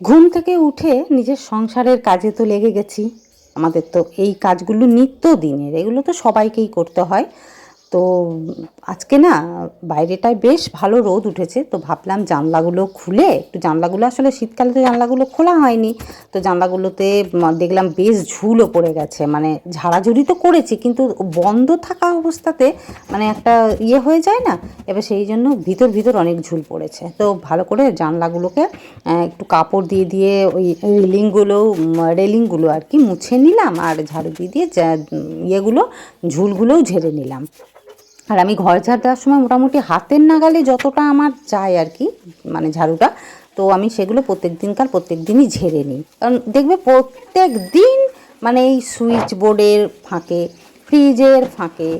ঘুম থেকে উঠে নিজের সংসারের কাজে তো লেগে গেছি। আমাদের তো এই কাজগুলো নিত্য দিনের এগুলো তো সবাইকেই করতে হয়। তো আজকে না বাইরেটায় বেশ ভালো রোদ উঠেছে, তো ভাবলাম জানলাগুলো খুলে, একটু জানলাগুলো আসলে শীতকালে তো জানলাগুলো খোলা হয়নি, তো জানলাগুলোতে দেখলাম বেশ ঝুলও পড়ে গেছে মানে ঝাড়াঝুড়ি তো করেছি, কিন্তু বন্ধ থাকা অবস্থাতে মানে একটা ইয়ে হয়ে যায় না, এবার সেই জন্য ভিতর ভিতর অনেক ঝুল পড়েছে, তো ভালো করে জানলাগুলোকে একটু কাপড় দিয়ে দিয়ে ওই রেলিংগুলো রেলিংগুলো আর কি মুছে নিলাম, আর ঝাড়ু দিয়ে দিয়ে ইয়েগুলো, ঝুলগুলোও ঝেড়ে নিলাম। আর আমি ঘর ঝাড় দেওয়ার সময় মোটামুটি হাতের নাগালে যতটা আমার যায় আর কি মানে ঝাড়ুটা, তো আমি সেগুলো প্রত্যেক দিনকার প্রত্যেক দিনই ঝেড়ে নিই। কারণ দেখবে প্রত্যেক দিন মানে এই সুইচ বোর্ডের ফাঁকে, ফ্রিজের ফাঁকে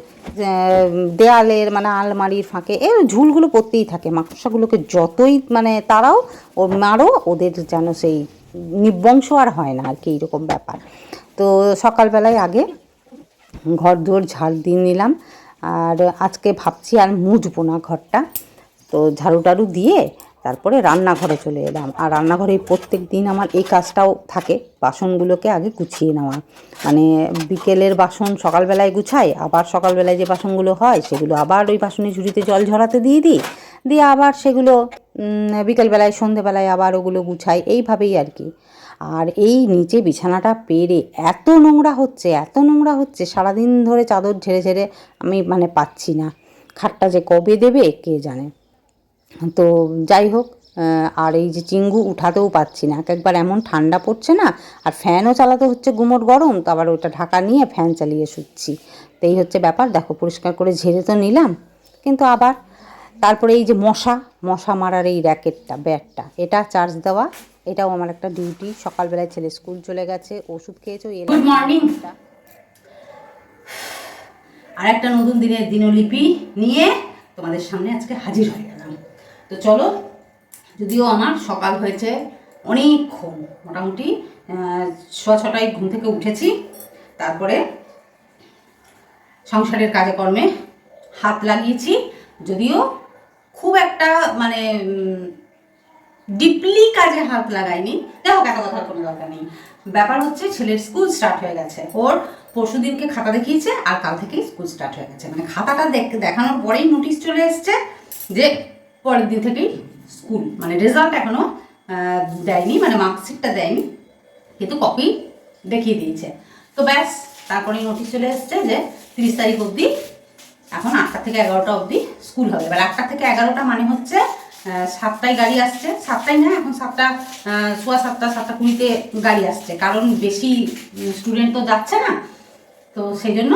দেয়ালের মানে আলমারির ফাঁকে, এর ঝুলগুলো পড়তেই থাকে। মাকড়সাগুলোকে যতই মানে তারাও ও মারো ওদের যেন সেই নিবংশ আর হয় না আর কি, এইরকম ব্যাপার। তো সকালবেলায় আগে ঘর দুয়ার ঝাড় দিয়ে নিলাম। আর আজকে ভাবছি আর মুজবো না ঘরটা। তো ঝাড়ু টাড়ু দিয়ে তারপরে রান্নাঘরে চলে এলাম। আর রান্নাঘরে প্রত্যেক দিন আমার এই কাজটাও থাকে, বাসনগুলোকে আগে গুছিয়ে নেওয়া। মানে বিকেলের বাসন সকালবেলায় গুছাই, আবার সকালবেলায় যে বাসনগুলো হয় সেগুলো আবার ওই বাসনের ঝুড়িতে জল ঝরাতে দিয়ে দিই। দিয়ে আবার সেগুলো বিকেলবেলায়, সন্ধেবেলায় আবার ওগুলো গুছাই। এইভাবেই আর কি। আর এই নিচে বিছানাটা পেরে এত নোংরা হচ্ছে, এত নোংরা হচ্ছে, সারাদিন ধরে চাদর ঝেড়ে ঝেড়ে আমি মানে পাচ্ছি না। খাটটা যে কবে দেবে কে জানে। তো যাই হোক আর এই যে চিঙ্গু উঠাতেও পাচ্ছি না। এক একবার এমন ঠান্ডা পড়ছে না, আর ফ্যানও চালাতে হচ্ছে গুমোট গরম, তো আবার ওটা ঢাকা নিয়ে ফ্যান চালিয়ে শুচ্ছি। তো এই হচ্ছে ব্যাপার। দেখো, পরিষ্কার করে ঝেড়ে তো নিলাম, কিন্তু আবার তারপরে এই যে মশা মশা মারার এই র্যাকেটটা, ব্যাটটা, এটা চার্জ দেওয়া, এটাও আমার একটা ডিউটি সকালবেলায় ছেলে স্কুল চলে গেছে, ওষুধ খেয়েছো গুড মর্নিং আর একটা নতুন দিনের দিনলিপি নিয়ে তোমাদের সামনে আজকে হাজির হয়ে গেলাম। তো চলো, যদিও আমার সকাল হয়েছে অনেকক্ষণ মোটামুটি সোয়া ছটায় ঘুম থেকে উঠেছি। তারপরে সংসারের কাজে কর্মে হাত লাগিয়েছি, যদিও খুব একটা মানে ডিপলি কাজে হাত লাগাইনি দেখো এত কথার কোনো দরকার নেই। ব্যাপার হচ্ছে ছেলের স্কুল স্টার্ট হয়ে গেছে। ওর পরশু দিনকে খাতা দেখিয়েছে আর কাল থেকেই স্কুল স্টার্ট হয়ে গেছে। মানে খাতাটা দেখ- দেখানোর পরেই নোটিশ চলে এসছে যে পরের দিন থেকেই স্কুল মানে রেজাল্ট এখনও আহ, দেয়নি মানে মার্কশিটটা দেয়নি। কিন্তু কপি দেখিয়ে দিয়েছে। তো ব্যাস তারপরেই নোটিশ চলে এসছে যে তিরিশ তারিখ অবধি এখন আটটা থেকে এগারোটা অবধি স্কুল হবে। এবার আটটা থেকে এগারোটা মানে হচ্ছে সাতটায় গাড়ি আসছে। সাতটায় না, এখন সাতটা সোয়া সাতটা সাতটা কুড়িতে গাড়ি আসছে। কারণ বেশি স্টুডেন্ট তো যাচ্ছে না। তো সেই জন্য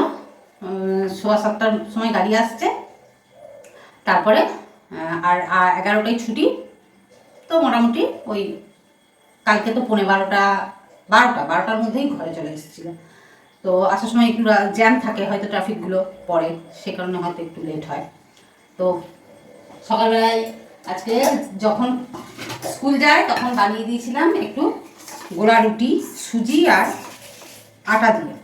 সোয়া সাতটার সময় গাড়ি আসছে। তারপরে আর এগারোটায় ছুটি। তো মোটামুটি ওই কালকে তো পৌনে বারোটা বারোটা, বারোটার মধ্যেই ঘরে চলে এসেছিল। তো আসার সময় একটু জ্যাম থাকে, হয়তো ট্রাফিকগুলো পড়ে, সে কারণে হয়তো একটু লেট হয়। তো সকালবেলায় আজকে যখন স্কুল যায়, তখন বানিয়ে দিয়েছিলাম একটু গোলা রুটি, সুজি আর আটা দিয়ে।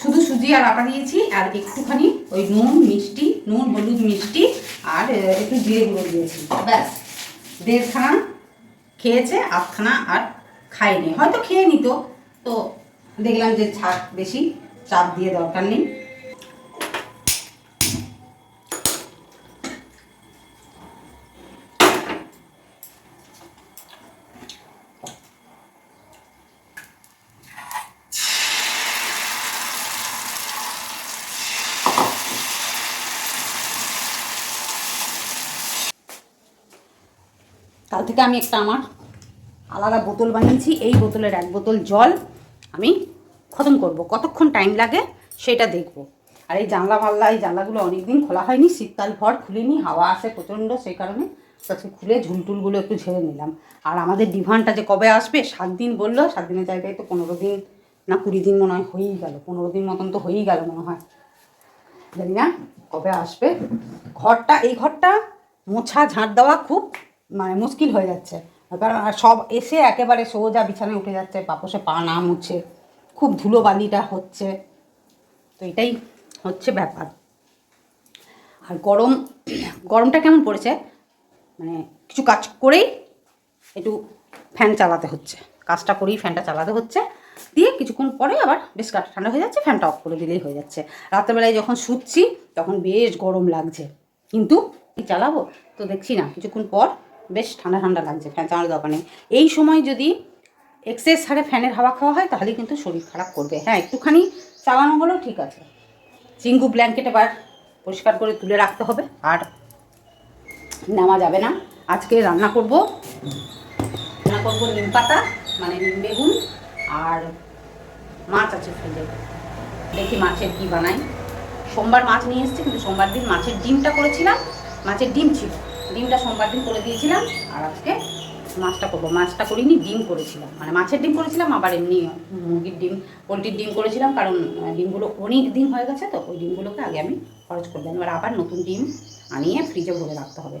শুধু সুজি আর আটা দিয়েছি, আর একটুখানি ওই নুন, মিষ্টি, নুন, হলুদ, মিষ্টি আর একটু জিরে গুঁড়ো দিয়েছি। ব্যাস। দেড়খানা খেয়েছে, আধখানা আর খায়নি। হয়তো খেয়ে নিত। তো দেখলাম যে ছাক বেশি, চাপ দিয়ে দরকার নেই। কাল থেকে আমি একটা আমার আলাদা বোতল বানিয়েছি, এই বোতলের এক বোতল জল। আমি খতম করব। কতক্ষণ টাইম লাগে সেটা দেখব। আর এই জানলা মাল্লা, এই জানলাগুলো অনেকদিন খোলা হয়নি, শীতকাল ভর খুলিনি, হাওয়া আসে প্রচণ্ড, সেই কারণে তাকে খুলে ঝুলটুলগুলো একটু ঝেড়ে নিলাম। আর আমাদের ডিভানটা যে কবে আসবে, সাত দিন বলল, সাত দিনের জায়গায় তো পনেরো দিন, না কুড়ি দিন মনে হয় হয়েই গেল, পনেরো দিন মতন তো হয়েই গেল মনে হয়। জানি না কবে আসবে। ঘরটা, এই ঘরটা মোছা, ঝাঁট দেওয়া খুব মানে মুশকিল হয়ে যাচ্ছে। কারণ সব এসে একেবারে সোজা বিছানায় উঠে যাচ্ছে পাপসে পা না মুছে, খুব ধুলোবালিটা হচ্ছে। তো এটাই হচ্ছে ব্যাপার। আর গরম, গরমটা কেমন পড়েছে? মানে কিছু কাজ করেই একটু ফ্যান চালাতে হচ্ছে। কাজটা করেই ফ্যানটা চালাতে হচ্ছে। দিয়ে কিছুক্ষণ পরে আবার বেশ গা ঠান্ডা হয়ে যাচ্ছে, ফ্যানটা অফ করে দিলেই হয়ে যাচ্ছে। রাত্রেবেলায় যখন শুচ্ছি, তখন বেশ গরম লাগছে। কিন্তু কি চালাবো? তো দেখছি না, কিছুক্ষণ পর বেশ ঠান্ডা ঠান্ডা লাগছে, ফ্যান চালানোর দরকার নেই। এই সময় যদি এক্সেস হারে ফ্যানের হাওয়া খাওয়া হয় তাহলে কিন্তু শরীর খারাপ করবে। হ্যাঁ একটুখানি চালানো হলেও ঠিক আছে। চিঙ্গু ব্ল্যাঙ্কেট এবার পরিষ্কার করে তুলে রাখতে হবে, আর নেওয়া যাবে না। আজকে রান্না করব, রান্না করব নিম পাতা মানে নিম বেগুন, আর মাছ আছে ফ্রিজে। দেখি মাছের কি বানাই। সোমবার মাছ নিয়ে এসেছি, কিন্তু সোমবার দিন মাছের ডিমটা করেছিলাম, মাছের ডিম ছিল। ডিমটা সোমবার দিন করে দিয়েছিলাম, আর আজকে মাছটা করব। মাছটা করিনি, ডিম করেছিলাম। মানে মাছের ডিম করেছিলাম, আবার এমনি মুরগির ডিম, পোলট্রির ডিম করেছিলাম, কারণ ডিমগুলো অনেক দিন হয়ে গেছে তো, ওই ডিমগুলোকে আগে আমি খরচ করে দিলাম এবার আবার নতুন ডিম আনিয়ে ফ্রিজে ভরে রাখতে হবে।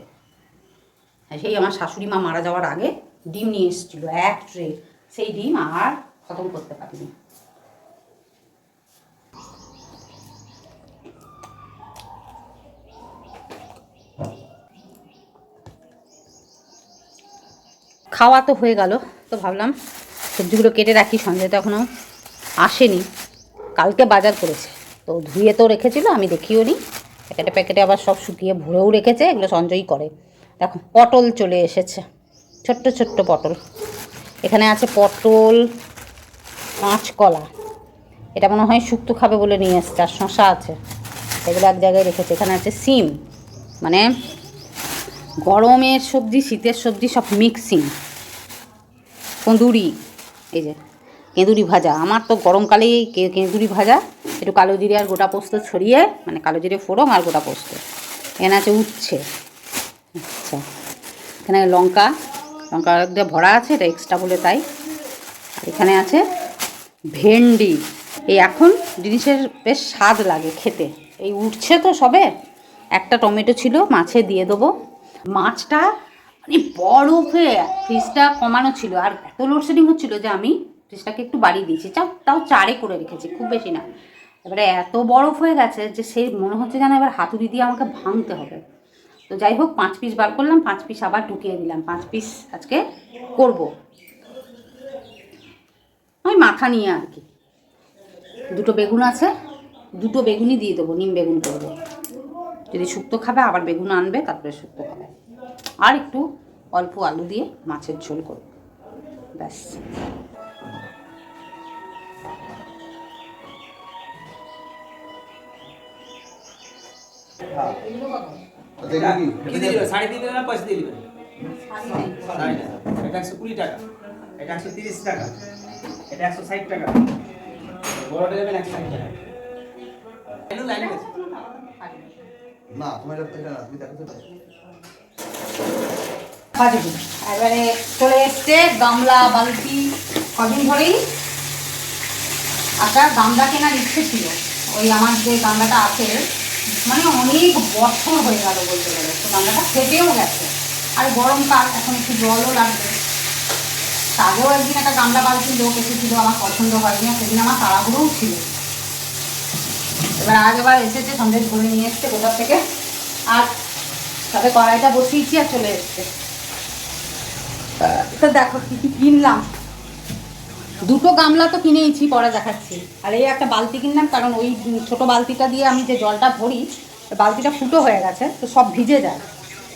সেই আমার শাশুড়ি মা মারা যাওয়ার আগে ডিম নিয়ে এসেছিল, এক ট্রে। সেই ডিম আর খতম করতে পারিনি। খাওয়া তো হয়ে গেল, তো ভাবলাম সবজিগুলো কেটে রাখি, সঞ্জয় তো এখনও আসেনি, কালকে বাজার করেছে, তো ধুয়ে তো রেখেছিল, আমি দেখিও নি, প্যাকেটে প্যাকেটে আবার সব শুকিয়ে ভরেও রেখেছে, এগুলো সঞ্জয়ই করে, দেখো পটল চলে এসেছে, ছোট্ট ছোট্ট পটল, এখানে আছে পটল কাঁচকলা এটা মনে হয় শুক্তো খাবে বলে নিয়ে এসছে, আর শশা আছে, এগুলো এক জায়গায় রেখেছে, এখানে আছে সিম মানে গরমের সবজি, শীতের সবজি সব মিক্সিং কঁদুরি, এই যে কেঁদুরি ভাজা। আমার তো গরমকালেই কেঁদুরি ভাজা। একটু কালো জিরে আর গোটা পোস্ত ছড়িয়ে মানে কালো জিরে ফোড়ন আর গোটা পোস্ত। এখানে আছে উচ্ছে। আচ্ছা। এখানে লঙ্কা লঙ্কা দিয়ে ভরা আছে, এটা এক্সট্রা বলে তাই। এখানে আছে ভেন্ডি। এই এখন জিনিসের বেশ স্বাদ লাগে খেতে। এই উঠছে তো সবে। একটা টমেটো ছিল, মাছে দিয়ে দেবো। মাছটা মানে বরফে ফ্রিজটা কমানো ছিল। আর এত লোডশেডিং হচ্ছিল যে আমি ফ্রিজটাকে একটু বাড়িয়ে দিয়েছি। চাও, তাও চারে করে রেখেছি, খুব বেশি না। এবারে এত বরফ হয়ে গেছে যে সেই মনে হচ্ছে যেন এবার হাতুড়ি দিয়ে আমাকে ভাঙতে হবে। তো যাই হোক, পাঁচ পিস বার করলাম, পাঁচ পিস আবার ঢুকিয়ে দিলাম। পাঁচ পিস আজকে করব। ওই মাথা নিয়ে আর কি। দুটো বেগুন আছে, দুটো বেগুনই দিয়ে দেবো, নিম বেগুন করব। যদি শুক্তো খাবে, আবার বেগুন আনবে, তারপরে শুক্তো খাবে। আর একটু অল্প আলু দিয়ে মাছের ঝোল করব। ব্যাস। দেখবি কি? কি দিয়ে দিবে? দিয়ে দিবে। না পয়সা দিয়ে দিবে এটা একশো কুড়ি টাকা। এটা একশো তিরিশ টাকা। এটা একশো ষাট টাকা। বড়টা দেবেন একশো ষাট টাকা। না তোমার এটা তুমি দেখো তো এবারে চলে এসছে গামলা, বালতি, কদিন ধরেই একটা গামলা কেনার ইচ্ছে ছিল। ওই আমার যে গামলাটা আছে মানে অনেক বছর হয়ে গেল বলতে গেলে, তো গামলাটা ফেটেও গেছে। আর গরমকাল এখন একটু জলও লাগবে। তা আগেও একদিন একটা গামলা বালতির লোক এসেছিল, আমার পছন্দ হয়নি, আর সেদিন আমার তাড়াহুড়োও ছিল। এবার আজ আবার এসেছে, সন্দেশ ধরে নিয়ে এসছে কোথার থেকে। আর তবে কড়াইটা বসিয়েছি আর চলে এসছে। তো দেখো, কি কিনলাম। দুটো গামলা তো কিনেইছি, পরে দেখাচ্ছি। আর এই একটা বালতি কিনলাম, কারণ ওই ছোট বালতিটা দিয়ে আমি যে জলটা ভরি বালতিটা ফুটো হয়ে গেছে, তো সব ভিজে যায়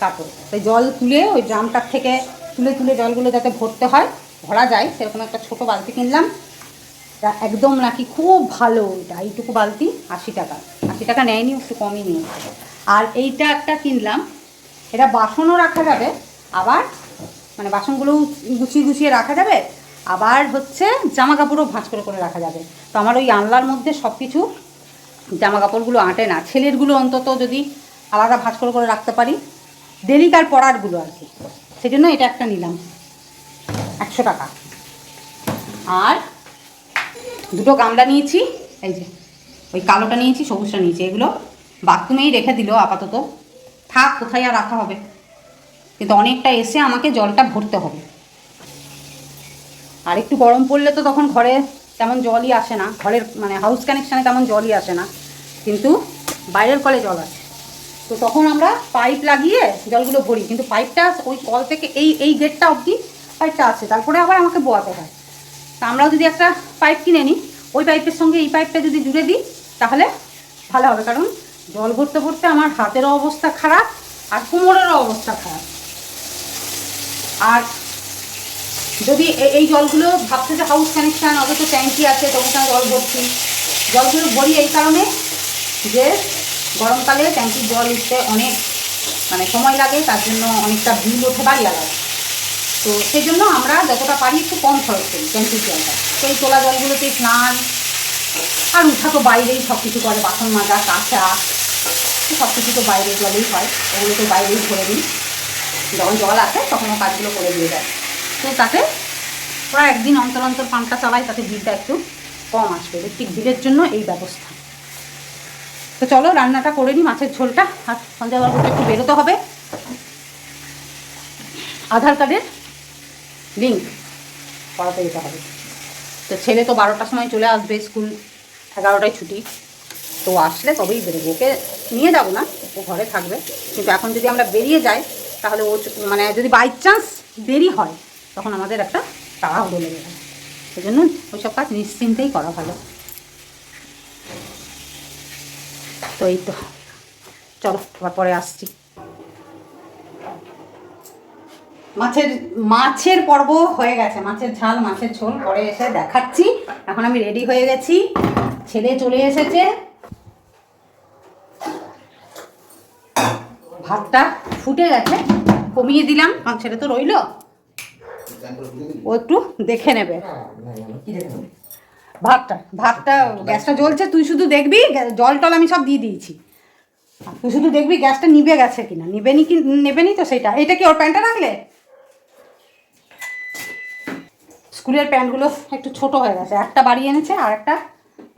কাপড়। তো জল তুলে ওই ড্রামটার থেকে তুলে তুলে জলগুলো যাতে ভরতে হয়, ভরা যায়, সেরকম একটা ছোট বালতি কিনলাম। একদম নাকি খুব ভালো ওইটা, এইটুকু বালতি, আশি টাকা। আশি টাকা নেয়নি, একটু কমই নিয়েছে। আর এইটা একটা কিনলাম, এটা বাসনও রাখা যাবে, আবার মানে বাসনগুলোও গুছিয়ে গুছিয়ে রাখা যাবে, আবার হচ্ছে জামা কাপড়ও ভাঁজ করে করে রাখা যাবে। তো আমার ওই আনলার মধ্যে সব কিছু জামা কাপড়গুলো আঁটে না, ছেলেরগুলো অন্তত যদি আলাদা ভাঁজ করে করে রাখতে পারি ডেলিকার পরারগুলো আর কি। সেই জন্য এটা একটা নিলাম, একশো টাকা। আর দুটো গামলা নিয়েছি, এই যে, ওই কালোটা নিয়েছি, সবুজটা নিয়েছি, এগুলো বাথরুমেই রেখে দিল আপাতত। থাক, কোথায় আর রাখা হবে? কিন্তু অনেকটা এসে আমাকে জলটা ভরতে হবে। আর একটু গরম পড়লে তো তখন ঘরে তেমন জলই আসে না। ঘরের মানে হাউস কানেকশানে তেমন জলই আসে না। কিন্তু বাইরের কলে জল আসে। তো তখন আমরা পাইপ লাগিয়ে জলগুলো ভরি। কিন্তু পাইপটা ওই কল থেকে এই এই গেটটা অবধি পাইপটা আছে। তারপরে আবার আমাকে বোয়াতে হয়। তা আমরাও যদি একটা পাইপ কিনে নিই, ওই পাইপের সঙ্গে এই পাইপটা যদি জুড়ে দিই, তাহলে ভালো হবে। কারণ জল ভরতে ভরতে আমার হাতেরও অবস্থা খারাপ আর কোমরেরও অবস্থা খারাপ। আর যদি এই জলগুলো ভাবছে যে হাউস কানেকশান অথচ ট্যাঙ্কি আছে তবু কেন জল ভরছি। জলগুলো ভরি এই কারণে যে গরমকালে ট্যাঙ্কির জল উঠতে অনেক মানে সময় লাগে, তার জন্য অনেকটা বিল ওঠে বাড়ি আলাদা তো সেই জন্য আমরা যতটা পারি একটু কম খরচ করি ট্যাঙ্কির জলটা। তো এই তোলা জলগুলোতে স্নান, আর উঠা তো বাইরেই সব কিছু করে, বাসন মাজা, কাঁচা সব কিছু তো বাইরের জলেই হয় ওগুলো তো বাইরেই ভরে দিই। যখন জল আসে তখন ও কাজগুলো করে দিয়ে দেয় তো তাতে ওরা একদিন অন্তর অন্তর পাম্পটা চালায় তাতে বিলটা একটু কম আসবে। ইলেকট্রিক বিলের জন্য এই ব্যবস্থা। তো চলো, রান্নাটা করে নিই মাছের ঝোলটা। আর সন্ধ্যাবেলা একটু বেরোতে হবে। আধার কার্ডের লিঙ্ক করাতে যেতে হবে। তো ছেলে তো বারোটার সময় চলে আসবে স্কুল, এগারোটায় ছুটি। তো আসলে তবেই বেরোবো। ওকে নিয়ে যাব না, ও ঘরে থাকবে। কিন্তু এখন যদি আমরা বেরিয়ে যাই তাহলে ও মানে যদি বাই চান্স দেরি হয়, তখন আমাদের একটা তাড়াহুড়ো লেগে যায় সেই জন্য ওইসব কাজ নিশ্চিন্তেই করা ভালো। তো এই তো, চলো আবার পরে আসছি। মাছের মাছের পর্ব হয়ে গেছে, মাছের ঝাল, মাছের ঝোল, পরে এসে দেখাচ্ছি। এখন আমি রেডি হয়ে গেছি। ছেলে চলে এসেছে। ভাতটা ফুটে গেছে, কমিয়ে দিলাম কারণ ছেলে তো রইল। ও একটু দেখে নেবে। ভাতটা ভাতটা, গ্যাসটা জ্বলছে, তুই শুধু দেখবি, জল টল আমি সব দিয়ে দিয়েছি। আর তুই শুধু দেখবি গ্যাসটা নিভে গেছে কিনা, নিবেনি কি, নেবেনি তো সেটা। এটা কি ওর প্যান্টটা রাখলে? স্কুলের প্যান্টগুলো একটু ছোট হয়ে গেছে। একটা বাড়িয়ে এনেছে, আর একটা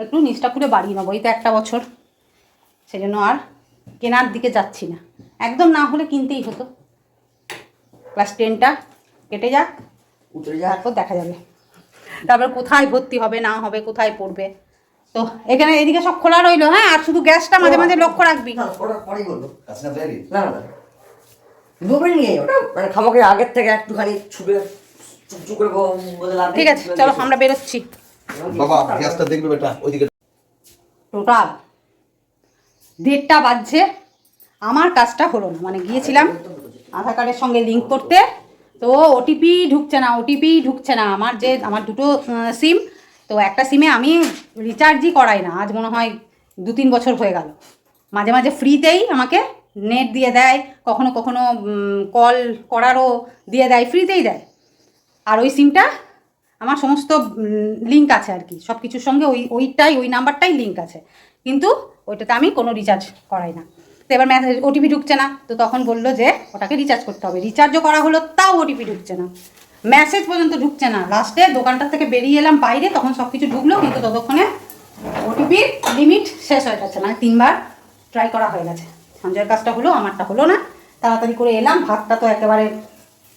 একটু নিচটা করে বাড়িয়ে নেব, এই তো একটা বছর। সেই জন্য আর কেনার দিকে যাচ্ছি না। একদম না হলে কিনতেই হতো। ক্লাস টেনটা কেটে যাক উতরে যা তারপর দেখা যাবে। তারপর কোথায় ভর্তি হবে না হবে কোথায় পড়বে। তো এখানে এদিকে সব খোলা রইল হ্যাঁ? আর শুধু গ্যাসটা মাঝে মাঝে লক্ষ্য রাখবি। মানে খামাকে আগের থেকে একটুখানি ছুপে। ঠিক আছে চলো আমরা বেরোচ্ছি। বাবা গ্যাসটা দেখবে বেটা ওইদিকে। টোটাল দেড়টা বাজছে। আমার কাজটা হলো না। মানে গিয়েছিলাম আধার কার্ডের সঙ্গে লিঙ্ক করতে। তো ওটিপি ঢুকছে না ওটিপি ঢুকছে না। আমার যে, আমার দুটো সিম তো একটা সিমে আমি রিচার্জই করাই না। আজ মনে হয় দু তিন বছর হয়ে গেল। মাঝে মাঝে ফ্রিতেই আমাকে নেট দিয়ে দেয়। কখনো কখনো কল করারও দিয়ে দেয়। ফ্রিতেই দেয়। আর ওই সিমটা আমার সমস্ত লিঙ্ক আছে আর কি। সব কিছুর সঙ্গে ওই, ওইটাই, ওই নাম্বারটাই লিঙ্ক আছে। কিন্তু ওইটাতে আমি কোনো রিচার্জ করাই না। তো এবার মেসেজ ওটিপি ঢুকছে না, তো তখন বলল যে ওটাকে রিচার্জ করতে হবে। রিচার্জও করা হলো, তাও ওটিপি ঢুকছে না। মেসেজ পর্যন্ত ঢুকছে না। লাস্টে দোকানটার থেকে বেরিয়ে এলাম বাইরে, তখন সব কিছু ঢুকলো, কিন্তু ততক্ষণে ওটিপির লিমিট শেষ হয়ে যাচ্ছে মানে তিনবার ট্রাই করা হয়ে গেছে। সঞ্জয়ের কাজটা হলো, আমারটা হলো না। তাড়াতাড়ি করে এলাম, ভাতটা তো একেবারে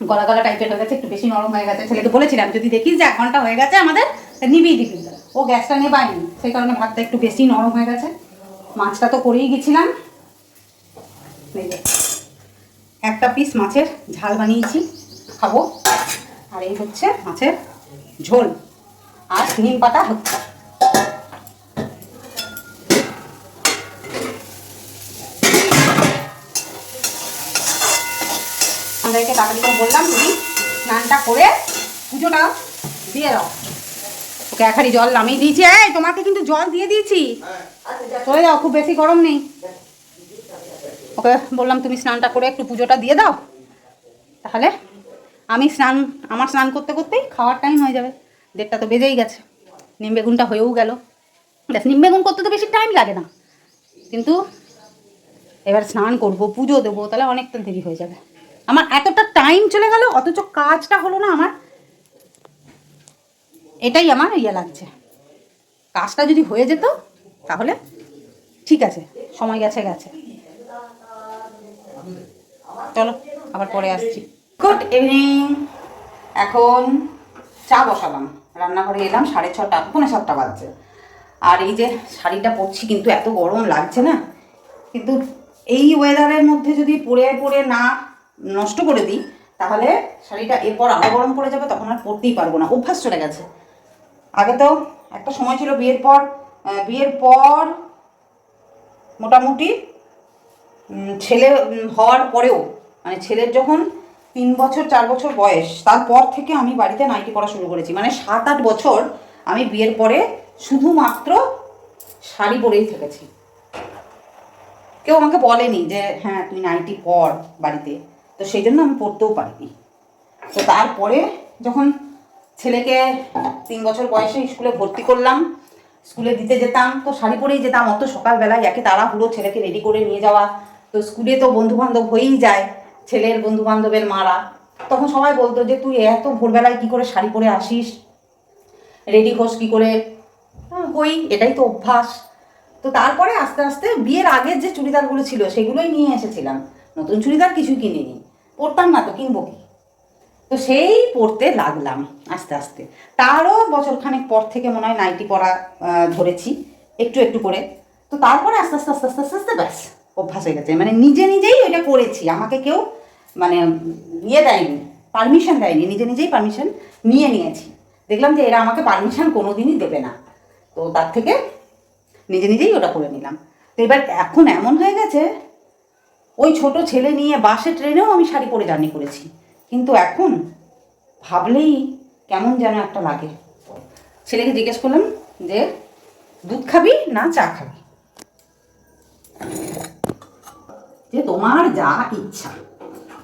গলা গলা টাইপের হয়ে গেছে, একটু বেশি নরম হয়ে গেছে। ছেলেকে বলেছিলাম, যদি দেখিস যে এক ঘণ্টা হয়ে গেছে আমাদের তা নিবিয়ে দিবি ও গ্যাসটা নেবায়নি সেই কারণে ভাতটা একটু বেশি নরম হয়ে গেছে। মাছটা তো করেই গেছিলাম। একটা পিস মাছের ঝাল বানিয়েছি, খাব। আর এই হচ্ছে মাছের ঝোল। আর নিম পাতা হচ্ছে। আমাদেরকে তাড়াতাড়ি বললাম, তুমি স্নানটা করে পুজোটা দিয়ে দাও। ওকে জল নামিয়ে দিয়েছি। এই, তোমাকে কিন্তু জল দিয়ে দিয়েছি। চলে যাও, খুব বেশি গরম নেই। ওকে, বললাম তুমি স্নানটা করে একটু পুজোটা দিয়ে দাও। তাহলে আমি স্নান, আমার স্নান করতে করতেই খাওয়ার টাইম হয়ে যাবে। দেড়টা তো বেজেই গেছে। নিম বেগুনটা হয়েও গেল। ব্যাস, নিম বেগুন করতে তো বেশি টাইম লাগে না। কিন্তু এবার স্নান করব, পুজো দেবো, তাহলে অনেকটা দেরি হয়ে যাবে। আমার এতটা টাইম চলে গেল, অথচ কাজটা হলো না আমার। এটাই আমার ইয়ে লাগছে। কাজটা যদি হয়ে যেত, তাহলে ঠিক আছে, সময় গেছে গেছে। চলো, আবার পরে আসছি। গুড ইভিনিং এখন চা বসালাম। রান্নাঘরে এলাম, সাড়ে ছটা, পৌনে সাতটা বাজছে। আর এই যে শাড়িটা পরছি, কিন্তু এত গরম লাগছে না। কিন্তু এই ওয়েদারের মধ্যে যদি পরে পরে না নষ্ট করে দিই, তাহলে শাড়িটা এরপর আরও গরম পড়ে যাবে, তখন আর পরতেই পারব না। অভ্যাস চলে গেছে। আগে তো একটা সময় ছিল বিয়ের পর বিয়ের পর মোটামুটি ছেলে হওয়ার পরেও মানে ছেলের যখন তিন বছর, চার বছর বয়স, তারপর থেকে আমি বাড়িতে নাইটি পরা শুরু করেছি। মানে সাত, আট বছর আমি বিয়ের পরে শুধুমাত্র শাড়ি পরেই থেকেছি। কেউ আমাকে বলেনি যে হ্যাঁ তুই নাইটি পর বাড়িতে। তো সেই জন্য আমি পরতেও পারিনি। তো তারপরে যখন ছেলেকে তিন বছর বয়সে স্কুলে ভর্তি করলাম স্কুলে দিতে যেতাম তো শাড়ি পরেই যেতাম অত সকালবেলায় একে তাড়াহুড়ো ছেলেকে রেডি করে নিয়ে যাওয়া। তো স্কুলে তো বন্ধু বান্ধব হয়েই যায় ছেলের বন্ধু বান্ধবের মারা। তখন সবাই বলতো যে তুই এত ভোরবেলায় কি করে শাড়ি পরে আসিস? রেডি হোস কি করে? হ্যাঁ, হই এটাই তো অভ্যাস। তো তারপরে আস্তে আস্তে বিয়ের আগের যে চুড়িদারগুলো ছিল সেগুলোই নিয়ে এসেছিলাম। নতুন চুড়িদার কিছুই কিনিনি। পরতাম না তো কিনবো কি? তো সেই পড়তে লাগলাম আস্তে আস্তে। তারও বছরখানেক পর থেকে মনে হয় নাইটি পরা ধরেছি, একটু একটু করে। তো তারপরে আস্তে আস্তে আস্তে আস্তে আস্তে আস্তে ব্যাস, অভ্যাস হয়ে গেছে। মানে নিজে নিজেই ওইটা করেছি। আমাকে কেউ মানে ইয়ে দেয়নি পারমিশন দেয়নি। নিজে নিজেই পারমিশন নিয়ে নিয়েছি। দেখলাম যে এরা আমাকে পারমিশন কোনো দিনই দেবে না। তো তার থেকে নিজে নিজেই ওটা করে নিলাম। তো এবার এখন এমন হয়ে গেছে, ওই ছোট ছেলে নিয়ে বাসে, ট্রেনেও আমি শাড়ি পরে জার্নি করেছি। কিন্তু এখন ভাবলেই কেমন যেন একটা লাগে। ছেলেকে জিজ্ঞেস করলাম যে, দুধ খাবি না চা খাবি? যে তোমার যা ইচ্ছা।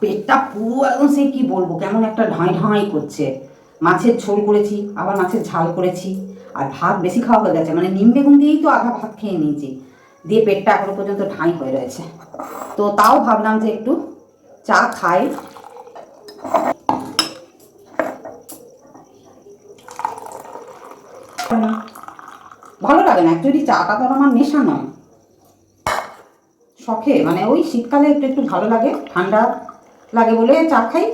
পেটটা পুরো একদম সে কি বলব, কেমন একটা ঢাঁই ঢাঁই করছে। মাছের ঝোল করেছি, আবার মাছের ঝাল করেছি, আর ভাত বেশি খাওয়া হয়ে গেছে। মানে নিম বেগুন দিয়েই তো আধা ভাত খেয়ে নিয়েছি। দিয়ে পেটটা এখনও পর্যন্ত ঢাঁই হয়ে রয়েছে। তো তাও ভাবলাম যে একটু চা খাই। ভালো লাগে না অ্যাকচুয়ালি চাটা তো আমার নেশা নয়। শখে মানে ওই শীতকালে একটু একটু ভালো লাগে, ঠান্ডা লাগে বলে চা খাই।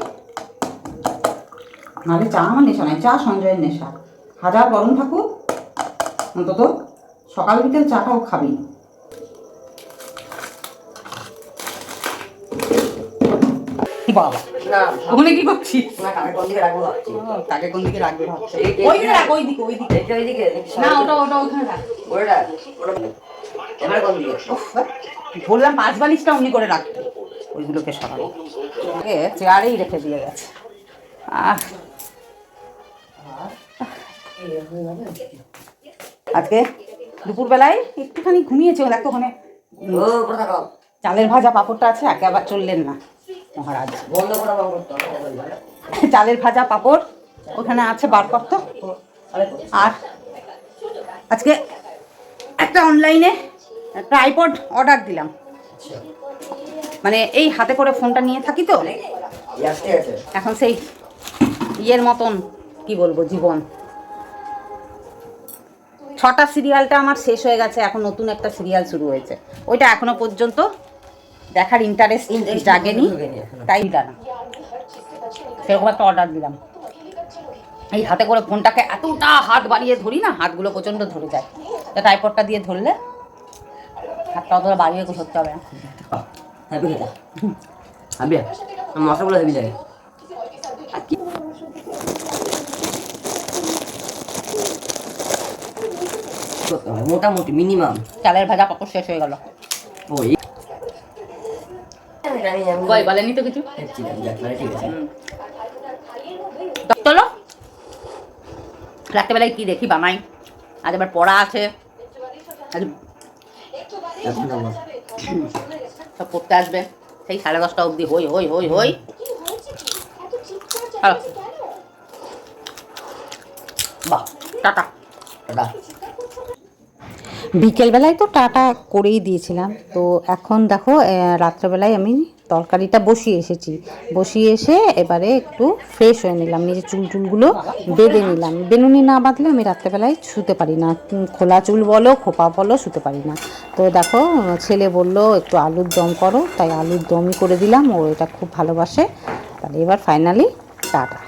নাহলে চা আমার নেশা নয়, চা সঞ্জয়ের নেশা। হাজার গরম থাকুক অন্তত সকাল বিকেল চাটাও খাবি। বাবা? ওখানে কি করছিস? তাকে কোন দিকে রাখবে ওই দিকে ওই দিকে ওই দিকে না ওটা ওটা ওখানে রাখ। ওটা ওটা এবার কোন দিকে? বললাম পাঁচ বালিশটা অমনি করে রাখতে ওইগুলোকে সরাবো। চেয়ারেই রেখে দিয়ে গেছে। আহ। আজকে দুপুরবেলায় একটুখানি ঘুমিয়েছে দেখো ওখানে। চালের ভাজা পাঁপড়টা আছে একে আবার চললেন না। মহারাজ। বন্ধ করে চালের ভাজা পাঁপড় ওখানে আছে বার করতো আর আজকে একটা অনলাইনে একটা আইপড অর্ডার দিলাম। মানে এই হাতে করে ফোনটা নিয়ে থাকি তো। এখন সেই ইয়ের মতন কি বলব জীবন। ছটা সিরিয়ালটা আমার শেষ হয়ে গেছে এখন নতুন একটা সিরিয়াল শুরু হয়েছে। ওইটা এখনও পর্যন্ত দেখার ইন্টারেস্ট জাগেনি তাই না সেরকম একটা অর্ডার দিলাম। এই হাতে করে ফোনটাকে এতটা হাত বাড়িয়ে ধরি না হাতগুলো প্রচণ্ড ধরে যায়। তা টাইপডটা দিয়ে ধরলে হাতটা অতটা বাড়িয়ে ধরতে হবে মশাগুলো হেভি লাগে মোটামুটি মিনিমাম চালের ভাজা পাপড় শেষ হয়ে গেল। ওই বলেনি তো কিছু? চলো। রাত্রেবেলায় কি দেখি বানাই? আজ আবার পড়া আছে। আজ সব পড়তে আসবে। সেই সাড়ে দশটা অবধি। হই হই হই হই। বাহ টাটা। টাটা। বিকেলবেলায় তো টাটা করেই দিয়েছিলাম। তো এখন দেখো রাত্রেবেলায় আমি তরকারিটা বসিয়ে এসেছি। বসিয়ে এসে এবারে একটু ফ্রেশ হয়ে নিলাম। নিজের চুল টুলগুলো বেঁধে নিলাম। বেনুনি না বাঁধলে আমি রাত্রেবেলায় শুতে পারি না। খোলা চুল বলো, খোপা বলো, শুতে পারি না। তো দেখো, ছেলে বলল, একটু আলুর দম করো। তাই আলুর দমই করে দিলাম। ও এটা খুব ভালোবাসে। তাহলে এবার ফাইনালি টাটা।